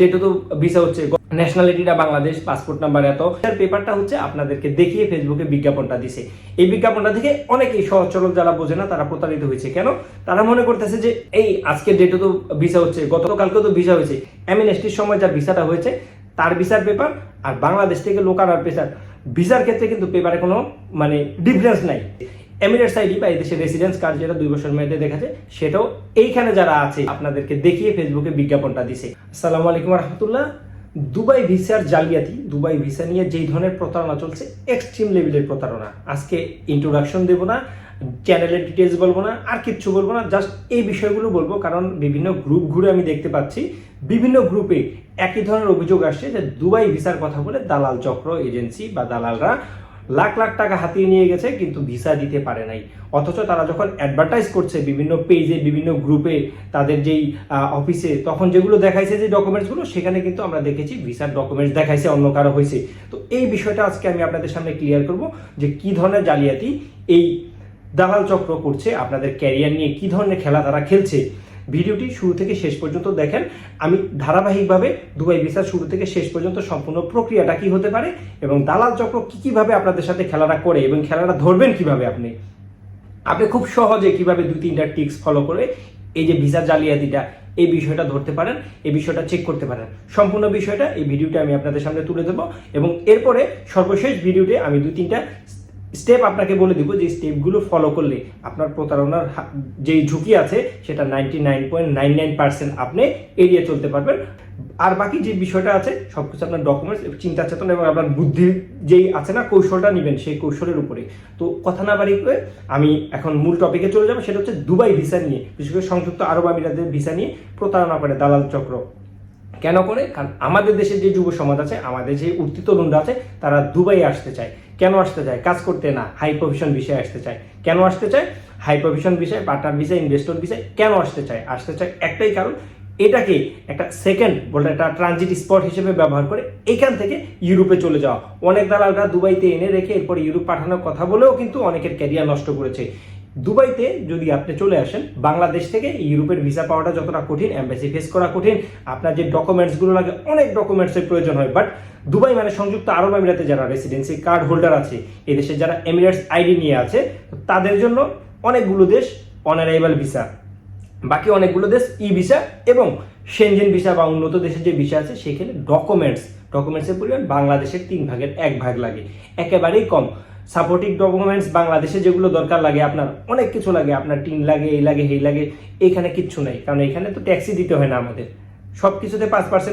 ডেটে তো ভিসা হচ্ছে ন্যাশনালিটিটা বাংলাদেশ পাসপোর্ট নাম্বার এত। পেপারটা হচ্ছে আপনাদেরকে দেখিয়ে ফেসবুকে বিজ্ঞাপনটা দিছে। এই বিজ্ঞাপনটা অনেকেই সহজ সরল যারা বোঝে না, তারা প্রতারিত হয়েছে। কেন? তারা মনে করতেছে যে, এই আজকে ডেটে তো ভিসা হচ্ছে গতকালকে তো ভিসা হয়েছে। এমএনএসটির সময় যার ভিসাটা হয়েছে, তার ভিসার পেপার আর বাংলাদেশ থেকে লোকাল আর পেশার ভিসার ক্ষেত্রে কিন্তু পেপারে কোনো মানে ডিফারেন্স নাই। এমিরেটস আইডি বা এদেশের রেসিডেন্স কার্ড যেটা দুই বছর মেয়াদে দেখাচ্ছে, সেটাও এইখানে যারা আছে, আপনাদেরকে দেখিয়ে ফেসবুকে বিজ্ঞাপনটা দিছে। আসসালামু আলাইকুম রহমতুল্লাহ। দুবাই ভিসার জালিয়াতি, দুবাই ভিসা নিয়ে যেই ধরনের প্রতারণা চলছে এক্সট্রিম লেভেলের প্রতারণা। আজকে ইন্ট্রোডাকশন দেব না চ্যানেলের ডিটেলস বলব না, আর কিচ্ছু বলব না জাস্ট এই বিষয়গুলো বলব, কারণ বিভিন্ন গ্রুপ ঘুরে আমি দেখতে পাচ্ছি। বিভিন্ন গ্রুপে একই ধরনের অভিযোগ আসছে যে দুবাই ভিসার কথা বলে দালাল চক্র এজেন্সি বা দালালরা লাখ লাখ টাকা হাতিয়ে নিয়ে গেছে, কিন্তু ভিসা দিতে পারে নাই। অথচ তারা যখন অ্যাডভার্টাইজ করছে বিভিন্ন পেজে বিভিন্ন গ্রুপে তাদের যেই অফিসে তখন যেগুলো দেখাইছে যে ডকুমেন্টসগুলো সেখানে কিন্তু আমরা দেখেছি ভিসার ডকুমেন্টস দেখাইছে অন্য কারও হয়েছে। তো এই বিষয়টা আজকে আমি আপনাদের সামনে ক্লিয়ার করব যে কি ধরনের জালিয়াতি এই দালাল চক্র করছে, আপনাদের ক্যারিয়ার নিয়ে কি ধরনের খেলা তারা খেলছে। ভিডিওটি শুরু থেকে শেষ পর্যন্ত দেখেন। আমি ধারাবাহিকভাবে দুবাই ভিসার শুরু থেকে শেষ পর্যন্ত সম্পূর্ণ প্রক্রিয়াটা কি হতে পারে এবং দালাল চক্র কি কীভাবে আপনাদের সাথে খেলাটা করে এবং খেলাটা ধরবেন কীভাবে আপনি? আপনি খুব সহজে কীভাবে দুই তিনটা টিক্স ফলো করে এই যে ভিসা জালিয়াতিটা, এই বিষয়টা ধরতে পারেন, এই বিষয়টা চেক করতে পারেন। সম্পূর্ণ বিষয়টা এই ভিডিওটা আমি আপনাদের সামনে তুলে দেবো এবং এরপরে সর্বশেষ ভিডিওতে আমি দুই তিনটা স্টেপ আপনাকে বলে দিব যে স্টেপগুলো ফলো করলে আপনার প্রতারণার যেই ঝুঁকি আছে, সেটা ninety nine point nine nine percent আপনি এড়িয়ে চলতে পারবেন। আর বাকি যে বিষয়টা আছে, সবকিছু আপনার ডকুমেন্টস চিন্তা চেতনা এবং আপনার বুদ্ধির যেই আছে না, কৌশলটা নেবেন সেই কৌশলের উপরে। তো কথা না বাড়ি করে আমি এখন মূল টপিকে চলে যাব, সেটা হচ্ছে দুবাই ভিসা নিয়ে। বিশেষ করে সংযুক্ত আরব আমিরাতের ভিসা নিয়ে প্রতারণা করে দালাল চক্র। কেন করে? কারণ আমাদের দেশের যে যুব সমাজ আছে, আমাদের যে উঠতি তরুণরা আছে, তারা দুবাই আসতে চায়। কেন আসতে চায়? কাজ করতে না হাই প্রফেশন বিষয়ে আসতে চায়। কেন আসতে চায়? হাই প্রফেশন বিষয়ে পার্টনার বিষয় ইনভেস্টর বিষয়ে কেন আসতে চায়? আসতে চায় একটাই কারণ, এটাকে একটা সেকেন্ড বলতে একটা ট্রানজিট স্পট হিসেবে ব্যবহার করে এখান থেকে ইউরোপে চলে যাওয়া। অনেক দালালরা দুবাইতে এনে রেখে এরপর ইউরোপ পাঠানোর কথা বলেও কিন্তু অনেকের ক্যারিয়ার নষ্ট করেছে। দুবাইতে যদি আপনি চলে আসেন, বাংলাদেশ থেকে ইউরোপের ভিসা পাওয়াটা যতটা কঠিন অ্যাম্বাসি ফেস করা কঠিন, আপনার যে ডকুমেন্টসগুলো লাগে, অনেক ডকুমেন্টসের প্রয়োজন হয়। বাট দুবাই মানে সংযুক্ত আরব আমিরাতে যারা রেসিডেন্সি কার্ড হোল্ডার আছে এদেশে যারা এমিরেটস আইডি নিয়ে আছে, তাদের জন্য অনেকগুলো দেশ অনারাইভাল ভিসা বাকি অনেকগুলো দেশ ই ভিসা এবং সেনজেন ভিসা বা উন্নত দেশের যে ভিসা আছে, সেখানে ডকুমেন্টস ডকুমেন্টসের পরিমাণ বাংলাদেশের তিন ভাগের এক ভাগ লাগে। একেবারেই কম। সাপোর্টিভ ডকুমেন্টস বাংলাদেশে যেগুলো দরকার লাগে, আপনার অনেক কিছু লাগে। আপনার টিন লাগে, এই লাগে হেই লাগে, এখানে কিচ্ছু নাই। কারণ এখানে তো ট্যাক্সি দিতে হয় না আমাদের। সব কিছুতে পাঁচ পার্সেন্ট